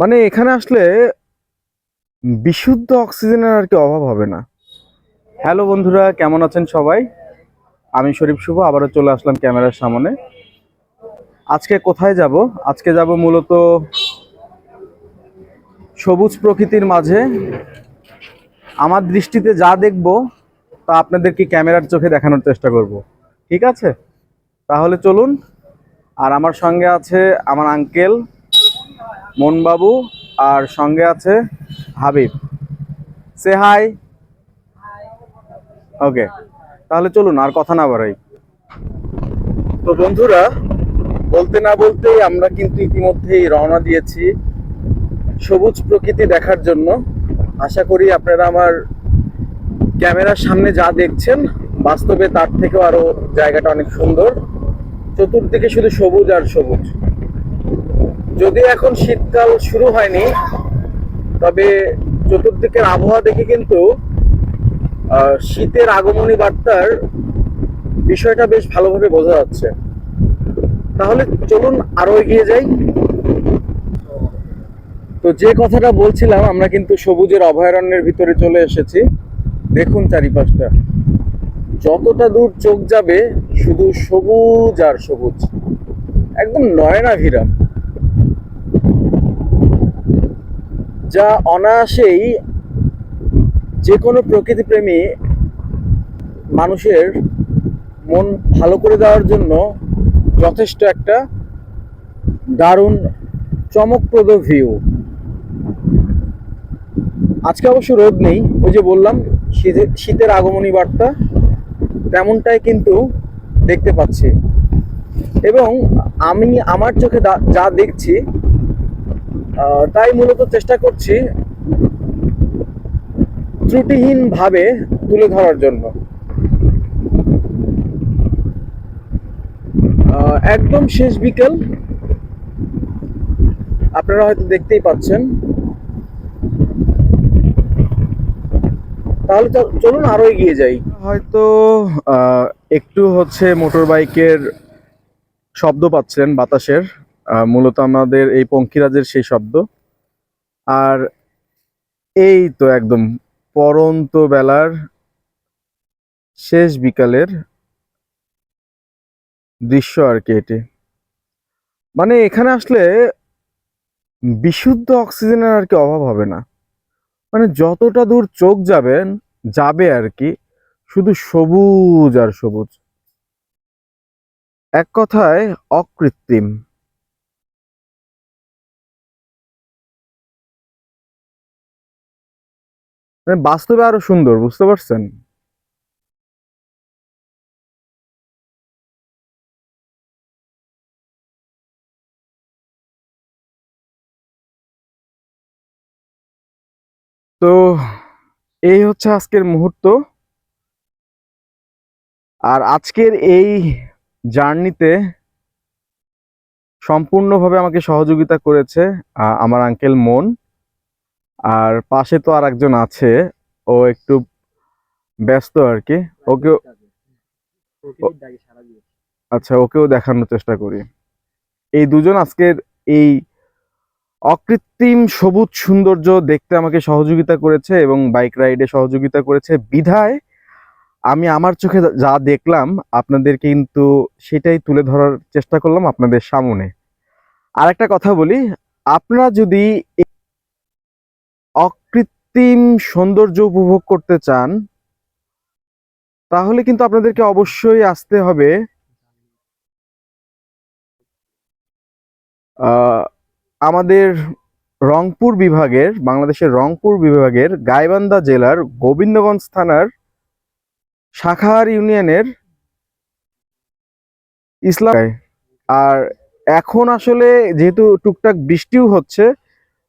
মানে এখানে আসলে বিশুদ্ধ অক্সিজেনের আর কি অভাব হবে না। হ্যালো বন্ধুরা, কেমন আছেন সবাই? আমি শরীফ শুভ, আবারও চলে আসলাম ক্যামেরার সামনে। আজকে কোথায় যাব? আজকে যাব মূলত সবুজ প্রকৃতির মাঝে। আমার দৃষ্টিতে যা দেখব, তা আপনাদেরকে ক্যামেরার চোখে দেখানোর চেষ্টা করব। ঠিক আছে? তাহলে চলুন। আর আমার সঙ্গে আছে আমার আঙ্কেল মনবাবু আর সঙ্গে আছে হাবিব। সে হাই ওকে তাহলে চলুন, আর কথা না বাড়াই। তো বন্ধুরা, বলতে না বলতেই আমরা কিন্তু ইতিমধ্যেই রওনা দিয়েছি সবুজ প্রকৃতি দেখার জন্য। আশা করি আপনারা আমার ক্যামেরার সামনে যা দেখছেন, বাস্তবে তার থেকেও আরও জায়গাটা অনেক সুন্দর। চতুর্দিকে শুধু সবুজ আর সবুজ। যদি এখন শীতকাল শুরু হয়নি, তবে চতুর্দিকের আবহাওয়া দেখে কিন্তু শীতের আগমনী বার্তার বিষয়টা বেশ ভালোভাবে বোঝা যাচ্ছে। তাহলে চলুন আরও এগিয়ে যাই। তো যে কথাটা বলছিলাম, আমরা কিন্তু সবুজের অভয়ারণ্যের ভিতরে চলে এসেছি। দেখুন চারিপাশটা। যতটা দূর চোখ যাবে, শুধু সবুজ আর সবুজ। একদম নয়নাভিরাম। যা অনায়াসেই যে কোনো প্রকৃতিপ্রেমী মানুষের মন ভালো করে দেওয়ার জন্য যথেষ্ট একটা দারুণ চমকপ্রদ ভিউ আজকে অবশ্য রোদ নেই, ওই যে বললাম, শীতে- শীতের আগমনী বার্তা তেমনটাই কিন্তু দেখতে পাচ্ছি। এবং আমি আমার চোখে যা দেখছি তাই মূলত চেষ্টা করছি ত্রুটিহীন ভাবে তুলে ধরার জন্য। একদম শেষ বিকেল। আপনারা হয়তো দেখতেই পাচ্ছেন। তাহলে চলুন আরও এগিয়ে যাই। হয়তো একটু হচ্ছে মোটর বাইকের শব্দ পাচ্ছেন বাতাসের। মূলত আমাদের এই পঙ্খিরাজের সেই শব্দ। আর এই তো একদম পরন্ত বেলার শেষ বিকালের দৃশ্য আর কি এটি। মানে এখানে আসলে বিশুদ্ধ অক্সিজেনের আর কি অভাব হবে না। মানে যতটা দূর চোখ যাবেন, যাবে আর কি, শুধু সবুজ আর সবুজ। এক কথায় অকৃত্রিম। মানে বাস্তবে আরও সুন্দর, বুঝতে পারছেন? তো এই হচ্ছে আজকের মুহূর্ত। আর আজকের এই জার্নিতে সম্পূর্ণভাবে আমাকে সহযোগিতা করেছে আমার আঙ্কেল মন। আর পাশে তো আর একজন আছে। ও একটু ব্যস্ত আর কি ওকে আচ্ছা ওকেও দেখানোর চেষ্টা করি। এই দুজন আজকের এই অকৃত্রিম সবুজ সৌন্দর্য দেখতে আমাকে সহযোগিতা করেছে এবং বাইক রাইডে সহযোগিতা করেছে। বিধায় আমি আমার চোখে যা দেখলাম, আপনাদের কিন্তু সেটাই তুলে ধরার চেষ্টা করলাম আপনাদের সামনে। আর একটা কথা বলি, আপনারা যদি অকৃত্রিম সৌন্দর্য উপভোগ করতে চান, তাহলে কিন্তু আপনাদেরকে অবশ্যই আসতে হবে আমাদের রংপুর বিভাগের, বাংলাদেশের রংপুর বিভাগের গাইবান্ধা জেলার গোবিন্দগঞ্জ থানার শাখাহার ইউনিয়নের ইসলাম আর এখন আসলে যেহেতু টুকটাক বৃষ্টিও হচ্ছে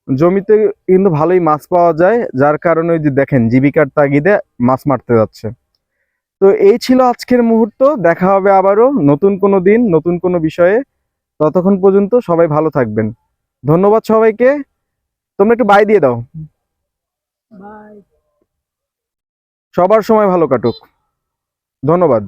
জমিতে কিন্তু ভালোই মাছ পাওয়া যায় যার কারণে ওই যে দেখেন জীবিকার তাগিদে মাছ মারতে যাচ্ছে। তো এই ছিল আজকের মুহূর্ত দেখা হবে আবারও নতুন কোনো দিন নতুন কোনো বিষয়ে। ততক্ষণ পর্যন্ত সবাই ভালো থাকবেন। ধন্যবাদ সবাইকে। তোমরা একটু বাই দিয়ে দাও। সবার সময় ভালো কাটুক। ধন্যবাদ।